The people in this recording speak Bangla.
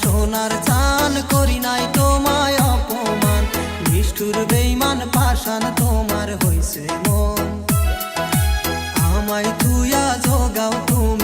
সোনার চান করি নাই তোমায় অপমান। নিষ্ঠুর বেইমান পাশান তোমার হইছে মন। আমায় তুইয়া যোগাও তুমি